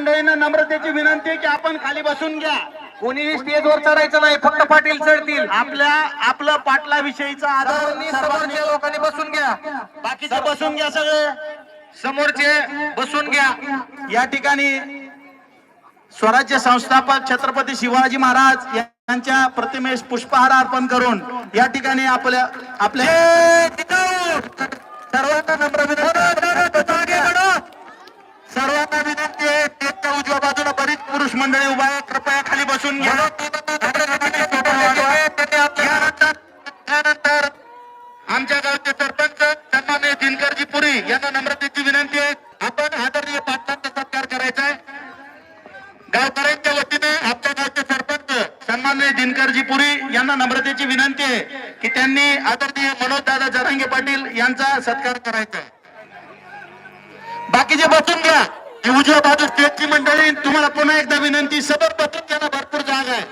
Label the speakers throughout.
Speaker 1: मंडळींना नम्रतेची विनंती आहे की आपण खाली बसून घ्या.
Speaker 2: कोणीही स्टेजवर चढायचं नाही फक्त पाटील चढतील.
Speaker 1: आपल्या आपलं पाटला विषयीचा आदर
Speaker 2: समोरच्या लोकांनी बसून घ्या.
Speaker 1: बाकीचे बसून घ्या सगळे.
Speaker 2: समोरचे बसून घ्या.
Speaker 1: या ठिकाणी स्वराज्य संस्थापक छत्रपती शिवाजी महाराज यांच्या प्रतिमेस पुष्पहार अर्पण करून या ठिकाणी आपल्या आपल्या
Speaker 2: सर्वांना नम्र
Speaker 1: सर्वांना पुरुष मंडळी उभा आहे कृपया खाली बसून घ्या. त्यानंतर आमच्या गावचे सरपंच सन्माननीय दिनकरजी पुरी यांना नम्रतेची विनंती आहे. आपण आदरणीय पाटलांचा सत्कार करायचा आहे. गावकऱ्यांच्या वतीने आमच्या गावचे सरपंच सन्माननीय दिनकरजी पुरी यांना नम्रतेची विनंती आहे की त्यांनी आदरणीय मनोजदादा जरांगे पाटील यांचा सत्कार करायचा आहे. बाकीचे बसून घ्या. ही उजव्या बाजू स्टेजची मंडळी तुम्हाला पुन्हा एकदा विनंती सबर बसून घ्या ना भरपूर जागा आहे.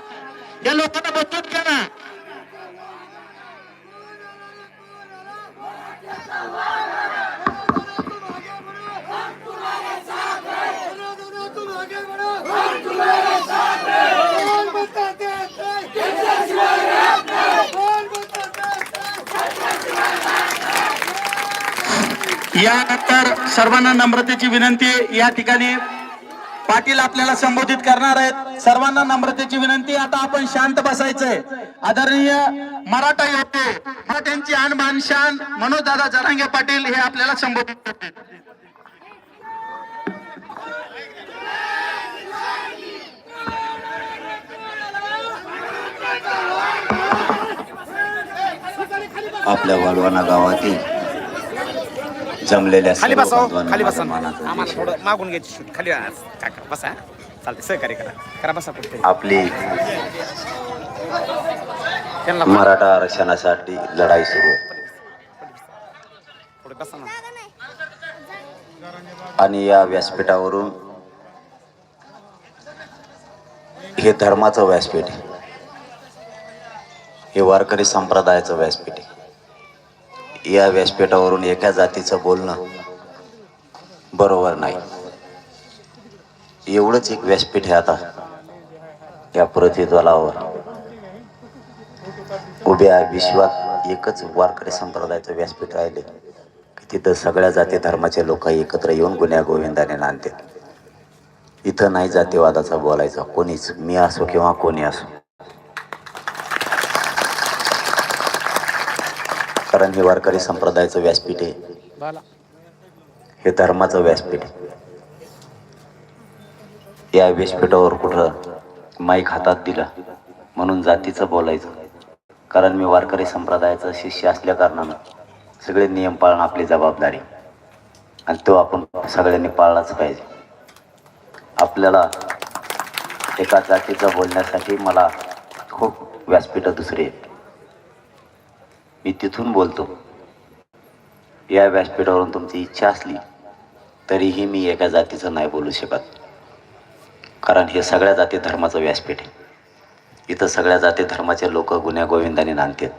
Speaker 1: या लोकांना बसून घ्या ना. यानंतर सर्वांना नम्रतेची विनंती या ठिकाणी पाटील आपल्याला संबोधित करणार आहेत. सर्वांना नम्रतेची विनंती आता आपण शांत बसायचंय. आदरणीय मराठा योद्धे मराठ्यांची आणबान शान मनोजदादा जरांगे पाटील हे आपल्याला संबोधित करतील.
Speaker 3: आपल्या वालवाना गावातील जमलेल्या
Speaker 4: खाली
Speaker 3: सर्व बांधवांना
Speaker 4: खाली
Speaker 3: माझा
Speaker 4: बसा
Speaker 3: मानाचा
Speaker 4: आम्हाला
Speaker 3: उद्देश
Speaker 4: थोडं मागून घ्यायची शूट. खाली आ, काका बसा चालते सहकार्य करा. करा बसा कुठे
Speaker 3: आपली
Speaker 4: त्यांना
Speaker 3: मराठा आरक्षणासाठी लढाई सुरू आहे.
Speaker 4: थोडं बसा ना.
Speaker 3: आणि या व्यासपीठावरून हे धर्माचं व्यासपीठ आहे. हे वारकरी संप्रदायाचं व्यासपीठ आहे. या व्यासपीठावरून एका जातीचं बोलणं बरोबर नाही. एवढंच एक व्यासपीठ आहे आता या पृथ्वीज्वलावर उभ्या विश्वात एकच वारकरी संप्रदायाचं व्यासपीठ राहिले की तिथं सगळ्या जाती धर्माचे लोक एकत्र येऊन गुन्ह्या गोविंदाने नांदतात. इथं नाही जातीवादाचा बोलायचा. कोणीच मी असो किंवा कोणी असो. कारण हे वारकरी संप्रदायाचं व्यासपीठ आहे. हे धर्माचं व्यासपीठ आहे. या व्यासपीठावर कुठं माईक हातात दिला म्हणून जातीचं बोलायचं. कारण मी वारकरी संप्रदायाचा शिष्य असल्या कारणानं सगळे नियम पाळणं आपली जबाबदारी. आणि तो आपण सगळ्यांनी पाळलाच पाहिजे. आपल्याला एका जातीचं बोलण्यासाठी मला खूप व्यासपीठं दुसरी आहेत. मी तिथून बोलतो. या व्यासपीठावरून तुमची इच्छा असली तरीही मी एका जातीचं नाही बोलू शकत. कारण हे सगळ्या जाती धर्माचं व्यासपीठ आहे. इथं सगळ्या जाती धर्माचे लोक गुन्ह्या गोविंदाने नांदतात.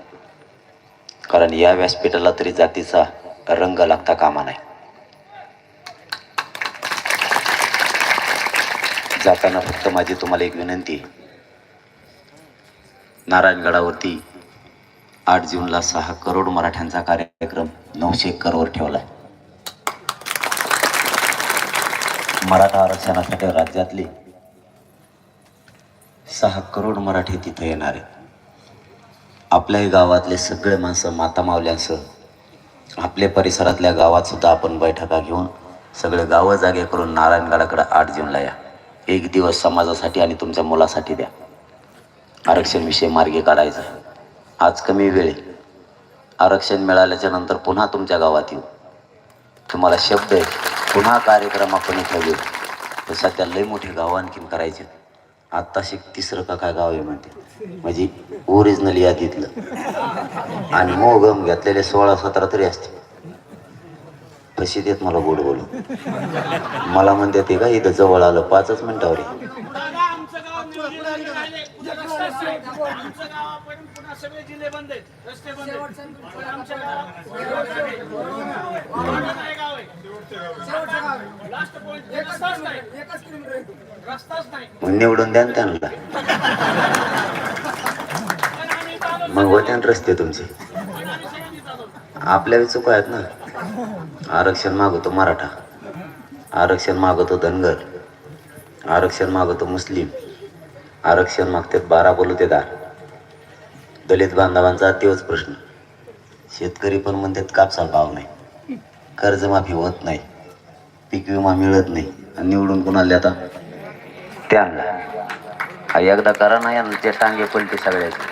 Speaker 3: कारण या व्यासपीठाला तरी जातीचा रंग लागता कामा नाही. जाताना फक्त माझी तुम्हाला एक विनंती आहे. नारायणगडावरती आठ जूनला सहा करोड मराठ्यांचा कार्यक्रम नऊशे करोड ठेवला मराठा आरक्षणासाठी राज्यातले सहा करोड मराठी तिथे येणार आहेत. आपल्याही गावातले सगळे माणसं माता मावल्यांसह आपल्या परिसरातल्या गावात सुद्धा आपण बैठका घेऊन सगळे गावं जागे करून नारायणगडाकडे आठ जूनला या. एक दिवस समाजासाठी आणि तुमच्या मुलासाठी द्या. आरक्षण विषय मार्गी काढायचा. आज कमी वेळ आरक्षण मिळाल्याच्या नंतर पुन्हा तुमच्या गावात येऊ. तुम्हाला शब्द आहे. पुन्हा कार्यक्रम आपण इथं घेऊ. तर सध्या लय मोठे गाव आणखीन करायचे आत्ताशी तिसरं का काय गाव आहे म्हणते. म्हणजे ओरिजिनल यादीतलं. आणि मोगम घेतलेले सोळा सतरा तरी असते तशी देत मला गोड बोलू मला म्हणते ते का इथं जवळ आलं पाचच मिनिटावर आहे. मग निवडून द्या ना त्यांना. मग होत्या ना रस्ते तुमचे. आपल्या चुका आहेत ना. आरक्षण मागवतो मराठा. आरक्षण मागवतो धनगर. आरक्षण मागवतो मुस्लिम. आरक्षण मागतात बारा बोलतेदार दलित बांधवांचा तोच प्रश्न. शेतकरी पण म्हणतात कापसाला भाव नाही. कर्जमाफी होत नाही. पीक विमा मिळत नाही. आणि निवडून कोणाला आता? त्यांना. एकदा करा ना यांना ते टांगे पलटे सगळ्याचे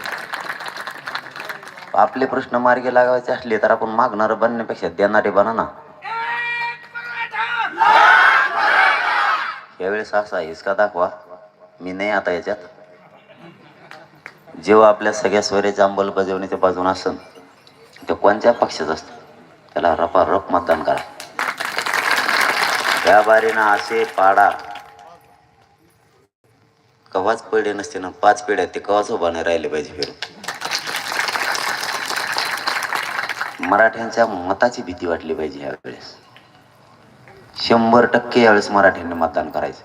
Speaker 3: आपले प्रश्न मार्गी लागायचे असले तर आपण मागणार बनण्यापेक्षा देणारे बना ना. यावेळेस असा हिसका दाखवा. मी नाही आता याच्यात. जेव्हा आपल्या सगळ्या स्वराच्या अंमलबजावणीच्या बाजून असन ते कोणत्या पक्षाचं असतं? त्याला रपारप मतदान करा. त्या बारीनं असे पाडा. कवाच पिढे नसते ना पाच पिढ्या ते कवाच उभाने राहिले पाहिजे फिरून. मराठ्यांच्या मताची भीती वाटली पाहिजे ह्या वेळेस शंभर टक्के यावेळेस मराठ्यांनी मतदान करायचं.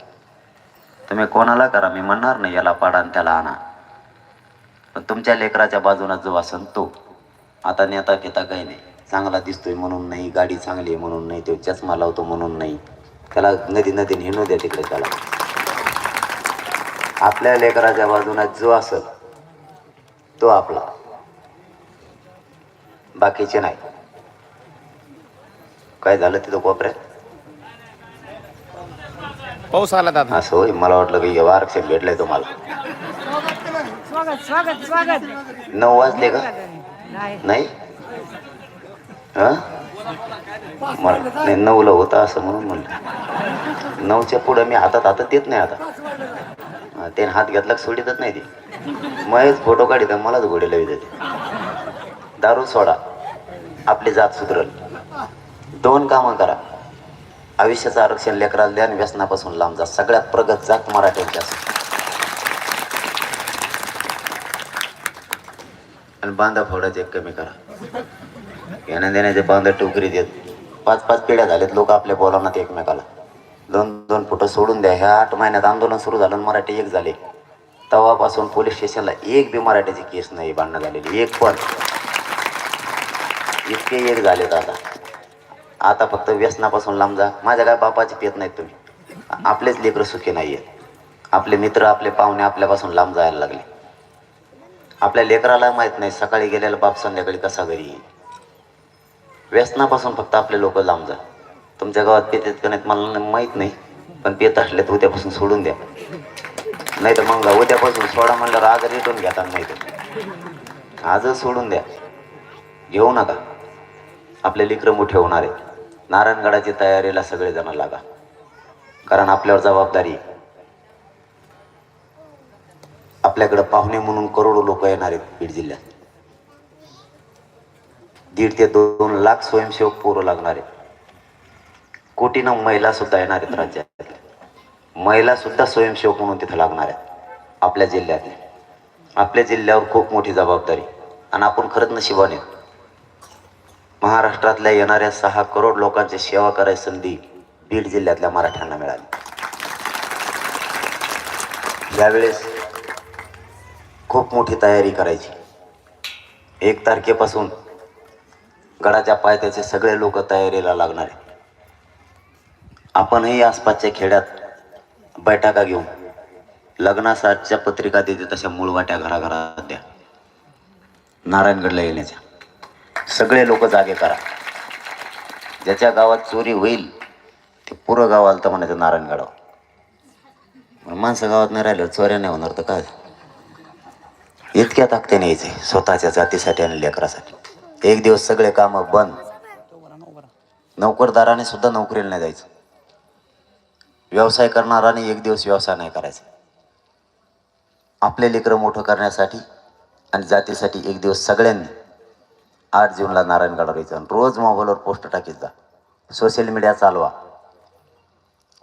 Speaker 3: तुम्ही कोणाला करा? मी म्हणणार नाही याला पाडा आणि त्याला आणा. पण तुमच्या लेकराच्या बाजूला जो असन तो. आता नेता पिता काही नाही. चांगला दिसतोय म्हणून नाही गाडी चांगली आहे म्हणून नाही तो चष्मा लावतो म्हणून नाही. त्याला नदी नदीने हिंडू द्या तिकडे त्याला. आपल्या लेकराच्या बाजूला जो असल तो आपला. बाकीचे नाही. काय झालं तिथं कोपऱ्यात?
Speaker 4: पाऊस आला दादा.
Speaker 3: असं होय मला वाटलं की आरक्षण भेटलंय तुम्हाला.
Speaker 5: स्वागत स्वागत स्वागत.
Speaker 3: नऊ वाजले का?
Speaker 5: नाही.
Speaker 3: नाही? हं? मला नऊला होता असं म्हणून म्हणलं. नऊच्या पुढं मी हातात हातात देत नाही आता. त्याने हात घेतला सोडितच नाही ते. मयच फोटो काढित मलाच घोडे लावी देते दारू सोडा. आपली जात सुधरल. दोन कामं करा. आयुष्याचं आरक्षण लेकराला द्या आणि व्यसनापासून लांब जा. सगळ्यात प्रगत जात मराठ्यांची असते आणि बांधा फोडायचे एक कमी करा. घेण्या देण्याचे बांधा टोकरी देत. पाच पाच पिढ्या झालेत लोक आपल्या बोलावणार एकमेकाला. दोन दोन फुटं सोडून द्या. ह्या आठ महिन्यात आंदोलन सुरू झालं आणि मराठी एक झाले. तवापासून पोलीस स्टेशनला एक बी मराठीची केस नाही भांडणं झालेली. एक पण. इतके एक झालेत आता. आता फक्त व्यसनापासून लांब जा. माझ्या काय बापाची पेत नाहीत तुम्ही. आपलेच लेकरं सुखी नाही आहेत आपले मित्र आपले पाहुणे आपल्यापासून लांब जायला लागले. आपल्या लेकराला माहीत नाही सकाळी गेलेला बाप संध्याकाळी कसा घरी येईल. व्यसनापासून फक्त आपले लोक लांब जा. तुमच्या गावात पेत का नाहीत मला माहीत नाही. पण पेत असले तर उद्यापासून सोडून द्या. नाही तर मग उद्यापासून सोडा म्हणलं आज रिटून घेता नाही तर आजच सोडून द्या. घेऊ नका. आपले लेकरं मोठे होणार आहेत. नारायणगडाची तयारीला सगळेजण लागा. कारण आपल्यावर जबाबदारी आहे. आपल्याकडे पाहुणे म्हणून करोडो लोक येणार आहेत बीड जिल्ह्यात. दीड ते दोन लाख स्वयंसेवक पोरं लागणार आहेत. कोटीनं महिला सुद्धा येणार आहेत राज्यात महिला सुद्धा स्वयंसेवक म्हणून तिथं लागणार आहेत आपल्या जिल्ह्यातले आपल्या जिल्ह्यावर खूप मोठी जबाबदारी. आणि आपण खरंच नशिबाने महाराष्ट्रातल्या येणाऱ्या सहा करोड लोकांची सेवा करायची संधी बीड जिल्ह्यातल्या मराठ्यांना मिळाली. यावेळेस खूप मोठी तयारी करायची. एक तारखेपासून गडाच्या पायथ्याचे सगळे लोक तयारीला लागणार आहेत. आपणही आसपासच्या खेड्यात बैठका घेऊन लग्नासाठच्या पत्रिका देते तशा मूळ वाट्या घराघरात द्या. नारायणगडला येण्याच्या. सगळे लोक जागे करा. ज्याच्या गावात चोरी होईल ते पुरं गाव आलं तर म्हणायचं नारायणगडावर. माणसं गावात नाही राहिलं चोऱ्या नाही होणार तर काय? इतक्या ताकदीने यायचे स्वतःच्या जातीसाठी आणि लेकरासाठी. एक दिवस सगळे कामं बंद. नोकरदाराने सुद्धा नोकरीला नाही जायचं. व्यवसाय करणाराने एक दिवस व्यवसाय नाही करायचा. आपले लेकरं मोठं करण्यासाठी आणि जातीसाठी एक दिवस सगळ्यांनी आठ जूनला नारायणगडावर यायचं आणि रोज मोबाईलवर पोस्ट टाकीत जा. सोशल मीडिया चालवा.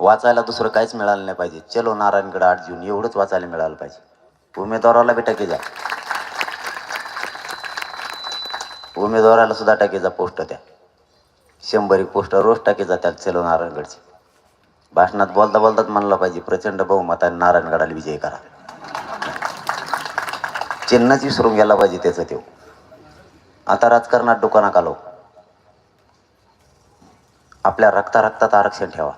Speaker 3: वाचायला दुसरं काहीच मिळालं नाही पाहिजे. चलो नारायणगड आठ जून एवढंच वाचायला मिळालं पाहिजे. उमेदवाराला बी टाकी जा उमेदवाराला सुद्धा टाकी जा पोस्ट त्या शंभर एक पोस्ट रोज टाकी जा त्यात चलो नारायणगडची. भाषणात बोलता बोलताच म्हणलं पाहिजे प्रचंड बहुमताने नारायणगडाला विजय करा. चिन्हच विसरून गेला पाहिजे त्याचं ते आता राजकारणात दुकानात आलो आपल्या रक्ता रक्तात आरक्षण ठेवा.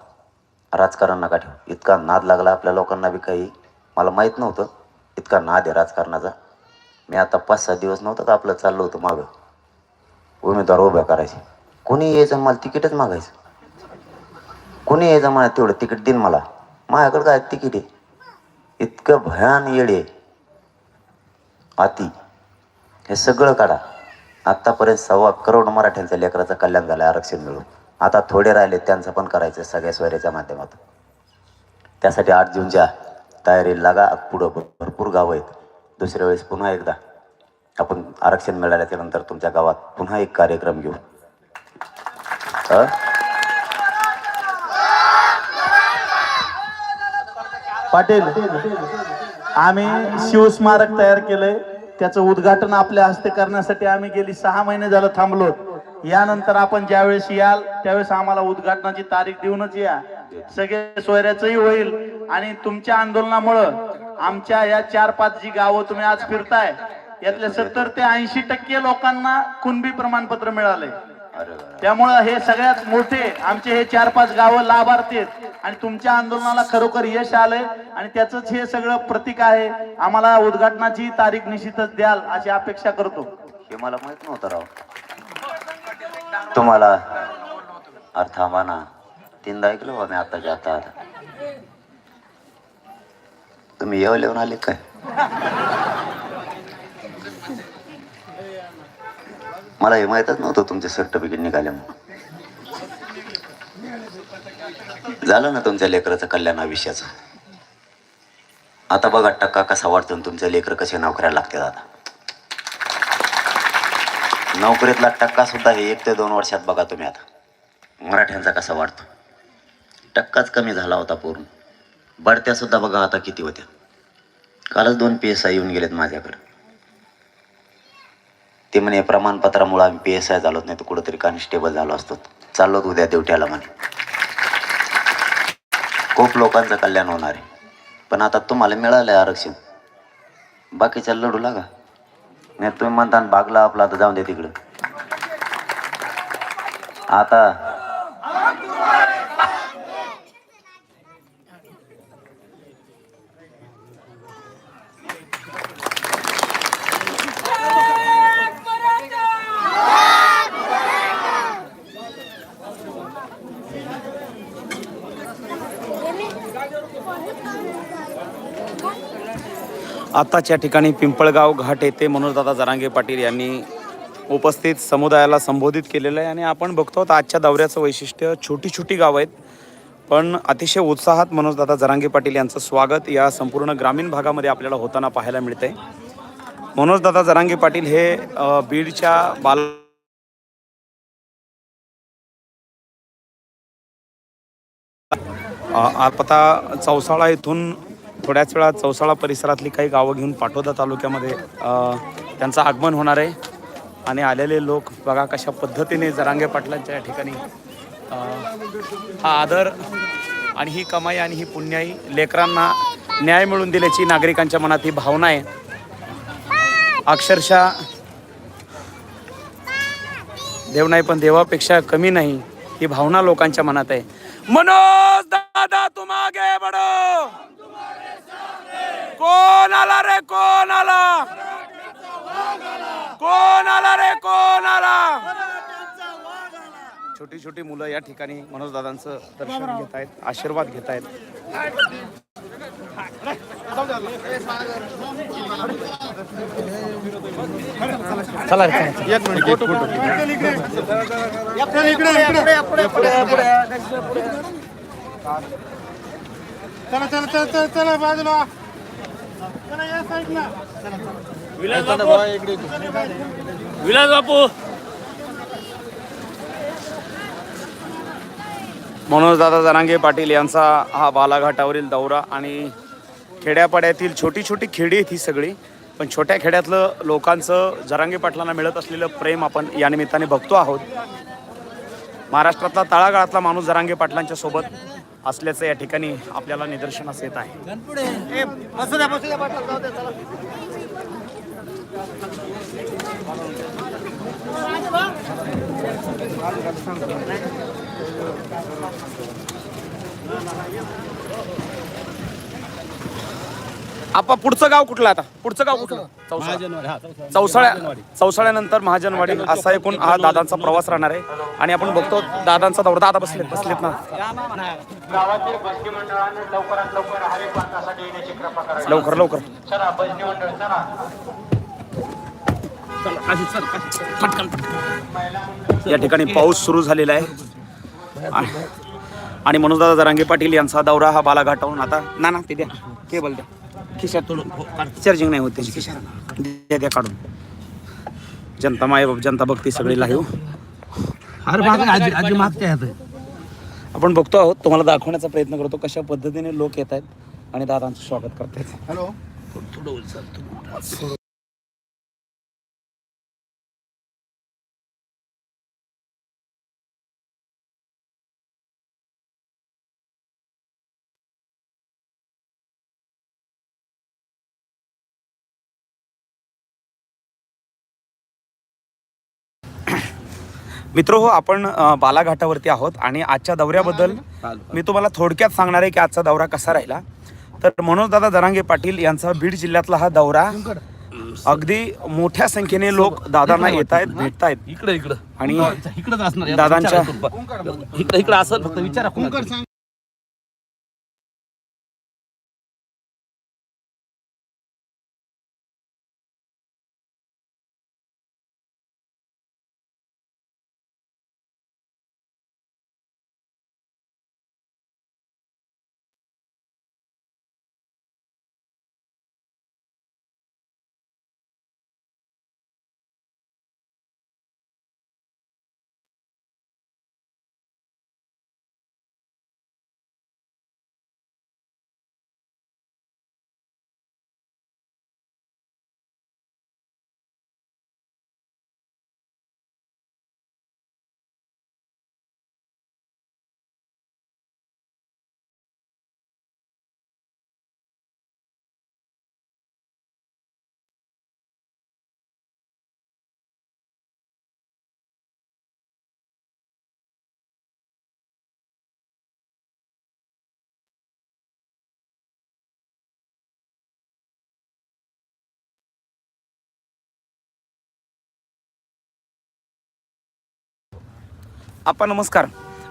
Speaker 3: राजकारण नका ठेवा. इतका नाद लागला आपल्या लोकांना बी काही. मला माहीत नव्हतं. इतका नाद आहे राजकारणाचा. मी आता पाच सहा दिवस नव्हतं का आपलं चाललं होतं मागं. उमेदवार उभ्या करायचे. कोणी यायचं मला तिकीटच मागायचं? कोणी यायचं मला तेवढं तिकीट देईन मला? माझ्याकडं काय तिकीट आहे? इतकं भयान येडे अति. हे सगळं काढा. आत्तापर्यंत सव्वा करोड मराठ्यांच्या लेकराचं कल्याण झालं आरक्षण मिळून. आता थोडे राहिले त्यांचं पण करायचं सगळ्या सोयऱ्याच्या माध्यमातून. त्यासाठी आठ जूनच्या तयारी लागा पुढं भरपूर गावं आहेत. दुसऱ्या वेळेस पुन्हा एकदा आपण आरक्षण मिळाल्याच्या नंतर तुमच्या गावात पुन्हा एक कार्यक्रम घेऊ.
Speaker 1: पाटील आम्ही शिवस्मारक तयार केलंय. त्याचं उद्घाटन आपल्या हस्ते करण्यासाठी आम्ही गेली सहा महिने झालं थांबलो यानंतर आपण ज्यावेळेस याल त्यावेळेस आम्हाला उद्घाटनाची तारीख देऊनच या. सगळे सोयऱ्याचंही होईल. आणि तुमच्या आंदोलनामुळं आमच्या या चार पाच जी गावं तुम्ही आज फिरताय यातल्या सत्तर ते ऐंशी टक्के लोकांना कुणबी प्रमाणपत्र मिळालंय. त्यामुळं हे सगळ्यात मोठे आमचे हे चार पाच गावं लाभार्थी आहेत. आणि तुमच्या आंदोलनाला खरोखर यश आलंय. आणि त्याच हे सगळं प्रतीक आहे. आम्हाला उद्घाटनाची तारीख निश्चितच द्याल अशी अपेक्षा करतो.
Speaker 3: हे मला माहीत नव्हतं राव. तुम्हाला अर्थ ना तीनदा ऐकलं बा मी आताच्या आता आला. तुम्ही येऊ येऊन आले काय? मला हे माहीतच नव्हतं तुमचे सर्टिफिकेट निघाले म्हणून. झालं ना तुमच्या लेकराचं कल्याण आयुष्याचं? आता बघा टक्का कसा वाढतो आणि तुमचे लेकर कसे नोकऱ्या लागतात आता नोकरीतला टक्का सुद्धा हे एक ते दोन वर्षात बघा तुम्ही आता. मराठ्यांचा कसा वाढतो? टक्काच कमी झाला होता पूर्ण बढत्यासुद्धा बघा आता किती होत्या. कालच दोन पी एस आय येऊन गेलेत माझ्याकडे. ते म्हणे प्रमाणपत्रामुळे आम्ही पी एस आय झालोच नाही तर कुठंतरी कॉन्स्टेबल झालो असतो. चाललो उद्या देवट्याला म्हणे. खूप लोकांचं कल्याण होणार आहे. पण आता तुम्हाला मिळालं आहे आरक्षण. बाकीच्या लढू लागा. नाही तुम्ही म्हणता बागला भागला आपला आता जाऊन दे तिकडं. आता
Speaker 4: आताच्या ठिकाणी पिंपळगाव घाट येथे मनोजदादा जरांगे पाटील यांनी उपस्थित समुदायाला संबोधित केलेलं आहे आणि आपण बघतो आहोत आजच्या दौऱ्याचं वैशिष्ट्य छोटी छोटी गावं आहेत. पण अतिशय उत्साहात मनोजदादा जरांगे पाटील यांचं स्वागत या संपूर्ण ग्रामीण भागामध्ये आपल्याला होताना पाहायला मिळते मनोजदादा जरांगे पाटील हे बीडच्या बाल अ, आता चौसाळा येथून थोड्याच वेळात चौसाळा परिसरातली काही गावं घेऊन पाटोदा तालुक्यामध्ये त्यांचं आगमन होणार आहे. आणि आलेले लोक बघा कशा पद्धतीने जरांगे पाटलांच्या या ठिकाणी हा आदर आणि ही कमाई आणि ही पुण्याई लेकरांना न्याय मिळवून दिल्याची नागरिकांच्या मनात ही भावना आहे. अक्षरशः देव नाही पण देवापेक्षा कमी नाही ही भावना लोकांच्या मनात आहे. मनोज दादा तुम आगे बडो कोण आला रे कोण आला कोण आला रे कोण आला छोटी छोटी मुलं या ठिकाणी मनोज दादांचं दर्शन घेत आहेत आशीर्वाद घेत आहेत. चला चला. चला
Speaker 6: चला चला चला चला बाजूला. या साईडला
Speaker 4: विलास बापू. मनोज दादा जरांगे पाटील यांचा हा बालाघाटावरील दौरा आणि खेड्यापाड्यातील छोटी छोटी खेडी आहेत ही सगळी. पण छोट्या खेड्यातलं लोकांचं जरांगे पाटलांना मिळत असलेलं प्रेम आपण या निमित्ताने बघतो आहोत. महाराष्ट्रातला तळागाळातला माणूस जरांगे पाटलांच्या सोबत असल्याचं या ठिकाणी आपल्याला निदर्शनास येत आहे. आपा पुढचं गाव कुठलं आता? पुढचं गाव कुठलं? चौसाळा. चौसाळ्या चौसाळ्यानंतर महाजनवाडी असा एकूण हा दादांचा प्रवास राहणार आहे. आणि आपण बघतो दादांचा दौरा. दादा बसलेत बसलेत ना.
Speaker 7: लवकर
Speaker 4: लवकर लवकर.
Speaker 7: चला बसती मंडळ चला.
Speaker 4: या ठिकाणी पाऊस सुरू झालेला आहे. आणि- आणि म्हणून दादा जरांगे पाटील यांचा दौरा हा बालाघाटाहून आता ना ना ते द्या. केबल द्या. खिशात चार्जिंग नाही होत त्याची. खिशात द्या द्या काढून. जनता माय जनता बघते सगळी लाईव्ह आपण बघतो आहोत तुम्हाला दाखवण्याचा प्रयत्न करतो कशा पद्धतीने लोक येत आहेत आणि दादांचं स्वागत करतायत.
Speaker 2: हॅलो
Speaker 4: मित्र हो आपण बालाघाटावरती आहोत आणि आजच्या दौऱ्याबद्दल मी तुम्हाला थोडक्यात सांगणार आहे की आजचा दौरा कसा राहिला. तर मनोज दादा जरांगे पाटील यांचा बीड जिल्ह्यातला हा दौरा अगदी मोठ्या संख्येने लोक दादांना येत आहेत भेटत आहेत
Speaker 6: इकडे इकडं.
Speaker 4: आणि
Speaker 6: इकडेच असणार आहे.
Speaker 4: दादांच्या
Speaker 6: इकडे इकडे असं फक्त विचारा
Speaker 4: आप्पा नमस्कार.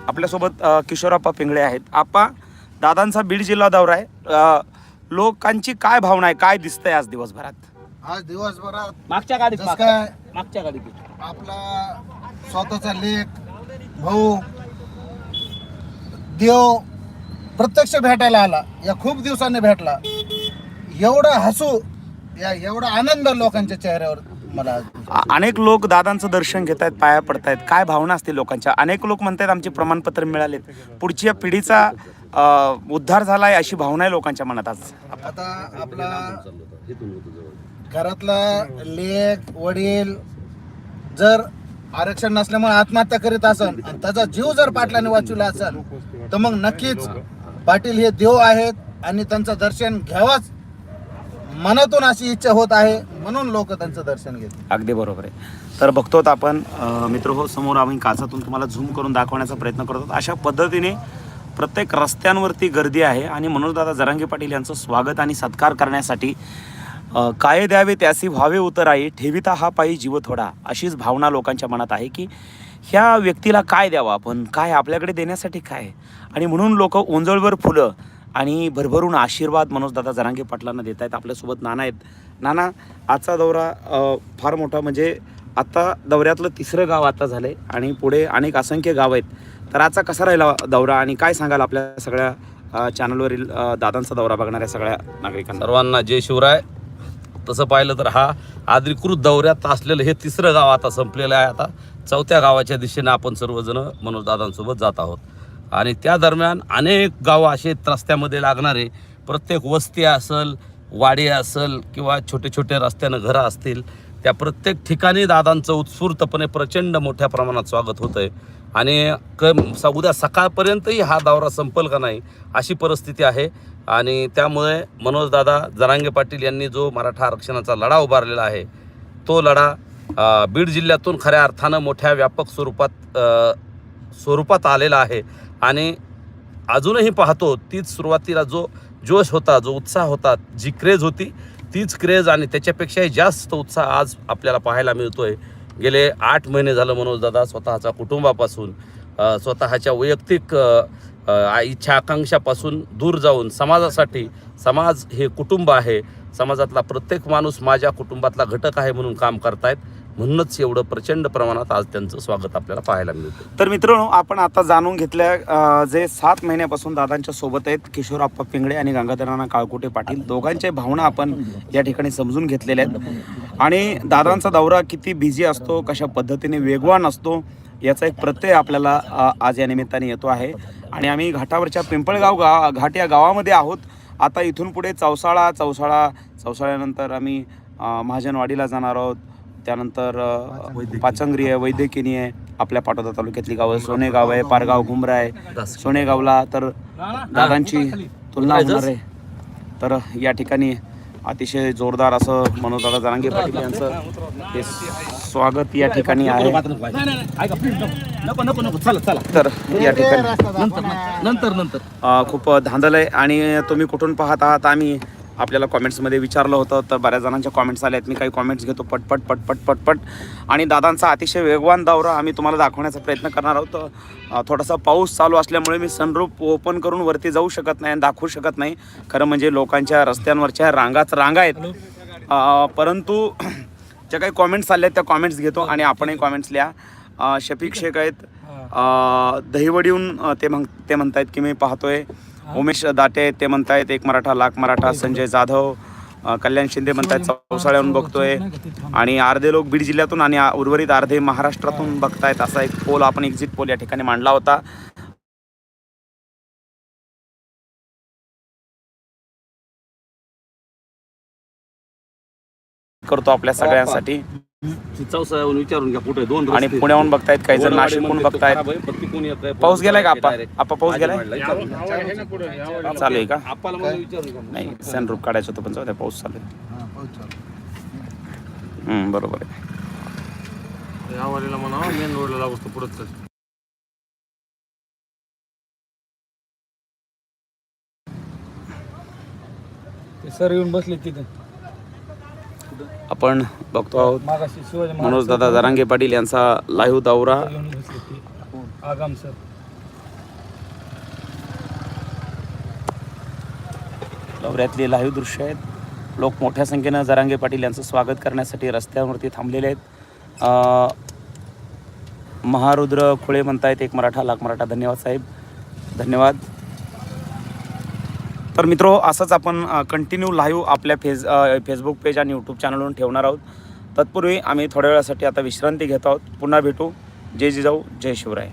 Speaker 4: आपल्यासोबत किशोरप्पा पिंगळे आहेत. आप्पा दादांचा बीड जिल्हा दौरा आहे. लोकांची काय भावना आहे? काय दिसतंय आज दिवसभरात?
Speaker 2: आज दिवसभरात
Speaker 6: मागच्या गाडीत
Speaker 2: काय
Speaker 6: मागच्या गाडीत.
Speaker 2: आपला स्वतःचा लेख भाऊ देव प्रत्यक्ष भेटायला आला. या खूप दिवसांनी भेटला. एवढा हसू या एवढा आनंद लोकांच्या चेहऱ्यावर. मला
Speaker 4: अनेक लोक दादांचं दर्शन घेत आहेत पाया पडतायत. काय भावना असते लोकांच्या? अनेक लोक म्हणतात आमचे प्रमाणपत्र मिळालेत. पुढच्या पिढीचा अ, उद्धार झालाय अशी भावना आहे लोकांच्या मनात आज.
Speaker 2: आता आपला घरातला लेख वडील जर आरक्षण नसल्यामुळे आत्महत्या करीत असेल आणि त्याचा जीव जर पाटलाने वाचवला असेल तर मग नक्कीच पाटील हे देव आहेत आणि त्यांचं दर्शन घ्यावंच. मनातून अशी इच्छा होत आहे म्हणून लोक त्यांचं दर्शन घेतात.
Speaker 4: अगदी बरोबर आहे. तर बघतोत आपण मित्र हो समोर आम्ही काचातून तुम्हाला झूम करून दाखवण्याचा प्रयत्न करतो अशा पद्धतीने प्रत्येक रस्त्यांवरती गर्दी आहे आणि मनोज दादा जरांगे पाटील यांचं स्वागत आणि सत्कार करण्यासाठी काय द्यावे त्यासी व्हावे उतराई ठेविता हा पायी जीव थोडा. अशीच भावना लोकांच्या मनात आहे की ह्या व्यक्तीला काय द्यावं आपण? काय आपल्याकडे देण्यासाठी काय? आणि म्हणून लोक ओंजळवर फुलं आणि भरभरून आशीर्वाद मनोजदादा जरांगे पाटलांना देत आहेत आपल्यासोबत नाना आहेत. नाना आजचा दौरा फार मोठा म्हणजे आत्ता दौऱ्यातलं तिसरं गाव आता झालं आहे आणि पुढे अनेक असंख्य गाव आहेत. तर आजचा कसा राहिला दौरा आणि काय सांगाल आपल्या सगळ्या चॅनलवरील दादांचा दौरा बघणाऱ्या सगळ्या नागरिकांना?
Speaker 6: सर्वांना जय शिवराय. तसं पाहिलं तर हा अधिकृत दौऱ्यात असलेलं हे तिसरं गाव आता संपलेलं आहे आता. चौथ्या गावाच्या दिशेने आपण सर्वजण मनोजदादांसोबत जात आहोत. आणि त्या दरम्यान अनेक गावं असे रस्त्यामध्ये लागणारे प्रत्येक वस्ती असेल वाडी असेल किंवा छोटे छोटे रस्त्यानं घरं असतील त्या प्रत्येक ठिकाणी दादांचं उत्स्फूर्तपणे प्रचंड मोठ्या प्रमाणात स्वागत होतं आहे आणि क उद्या सकाळपर्यंतही हा दौरा संपल का नाही अशी परिस्थिती आहे. आणि त्यामुळे मनोजदादा जरांगे पाटील यांनी जो मराठा आरक्षणाचा लढा उभारलेला आहे तो लढा बीड जिल्ह्यातून खऱ्या अर्थानं मोठ्या व्यापक स्वरूपात स्वरूपात आलेला आहे. आणि अजूनही पाहतो तीच सुरुवातीला जो जोश होता जो उत्साह होता जी क्रेज होती तीच क्रेज आणि त्याच्यापेक्षाही जास्त उत्साह आज आपल्याला पाहायला मिळतो आहे गेले आठ महिने झालं मनोजदादा स्वतःच्या कुटुंबापासून स्वतःच्या वैयक्तिक इच्छा आकांक्षापासून दूर जाऊन समाजासाठी समाज हे कुटुंब आहे. समाजातला प्रत्येक माणूस माझ्या कुटुंबातला घटक आहे म्हणून काम करतायत. म्हणूनच एवढं प्रचंड प्रमाणात आज त्यांचं स्वागत आपल्याला पाहायला मिळतं
Speaker 4: तर मित्रांनो आपण आता जाणून घेतल्या जे सात महिन्यापासून दादांच्या सोबत आहेत किशोर आप्पा पिंगळे आणि गंगाधरांना काळकोटे पाटील. दोघांच्या भावना आपण या ठिकाणी समजून घेतलेल्या आहेत. आणि दादांचा दौरा किती बिझी असतो कशा पद्धतीने वेगवान असतो याचा एक प्रत्यय आपल्याला आज या निमित्ताने येतो आहे. आणि आम्ही घाटावरच्या पिंपळगाव गा घाट या गावामध्ये आहोत. आता इथून पुढे चौसाळा चौसाळा चौसाळ्यानंतर आम्ही महाजनवाडीला जाणार आहोत. त्यानंतर पाचंगरी आहे वैद्यकिनी आहे. आपल्या पाटोदा तालुक्यातली गावं सोनेगाव आहे पारगाव घुमरा आहे. सोनेगावला तर दादांची तुलना होणार आहे. तर या ठिकाणी अतिशय जोरदार असं मनोजदादा जरांगे पाटील यांचं हे स्वागत या ठिकाणी आहे. तर या ठिकाणी.
Speaker 6: नंतर नंतर
Speaker 4: खूप धांदल आहे आणि तुम्ही कुठून पाहत आहात आम्ही आपल्याला कॉमेंट्समध्ये विचारलं होतं तर बऱ्याच जणांच्या कॉमेंट्स आल्या आहेत. मी काही कॉमेंट्स घेतो पटपट पटपट पटपट आणि दादांचा अतिशय वेगवान दौरा आम्ही तुम्हाला दाखवण्याचा प्रयत्न करणार आहोत. थोडासा पाऊस चालू असल्यामुळे मी सनरूप ओपन करून वरती जाऊ शकत नाही आणि दाखवू शकत नाही. खरं म्हणजे लोकांच्या रस्त्यांवरच्या रांगाच रांगा आहेत. परंतु ज्या काही कॉमेंट्स आल्या आहेत त्या कॉमेंट्स घेतो आणि आपणही कॉमेंट्स लिहा. शफिक शेख आहेत. दहिवडीहून ते म्हण ते म्हणतायत की मी पाहतोय. उमेश दाटे ते म्हणतायत एक मराठा लाख मराठा संजय जाधव कल्याण शिंदे म्हणतायत चौसाळ्याहून बघतोय. आणि अर्धे लोक बीड जिल्ह्यातून आणि उर्वरित अर्धे महाराष्ट्रातून बघतायत. असा एक पोल आपण एक्झिट पोल या ठिकाणी मांडला होता. करतो आपल्या सगळ्यांसाठी.
Speaker 6: विचारून घ्या कुठे दोन
Speaker 4: आणि
Speaker 6: रस्ते.
Speaker 4: पुण्याहून बघतायत काही जण
Speaker 6: वरवाडी
Speaker 4: नाशिकहून बघतायत.
Speaker 6: खराब आहे, पण तिकडून येतोय.
Speaker 4: पाऊस गेलाय का आपा?
Speaker 6: Direct.
Speaker 4: आपा पाऊस गेलाय?
Speaker 6: आजी विचारून घ्या.
Speaker 4: चालू आहे का?
Speaker 6: आप्पाला मला विचारून घ्या.
Speaker 4: नाही सनरूप काढायचं होतं पण जाऊ द्या पाऊस चालू आहे. हम्म, बरोबर आहे.
Speaker 6: मेन रोडला लागू पुढे
Speaker 8: सर येऊन बसले तिथे.
Speaker 4: आपण बघतो आहोत. मनोज दादा जरांगे पाटील यांचा लाईव्ह दौरा.
Speaker 8: आगाम सर.
Speaker 4: दौऱ्यातली लाईव्ह दृश्य आहेत. लोक मोठ्या संख्येनं जरांगे पाटील यांचं स्वागत करण्यासाठी रस्त्यावरती थांबलेले आहेत. महारुद्र खुळे म्हणतायत एक मराठा लाख मराठा. धन्यवाद साहेब. धन्यवाद. तर मित्रो असंच आपण कंटिन्यू लाईव्ह आपल्या फेस फेसबुक पेज आणि यूट्यूब चॅनलवरून ठेवणार आहोत. तत्पूर्वी आम्ही थोड्या वेळासाठी आता विश्रांती घेत आहोत. पुन्हा भेटू. जय जिजाऊ जय शिवराय.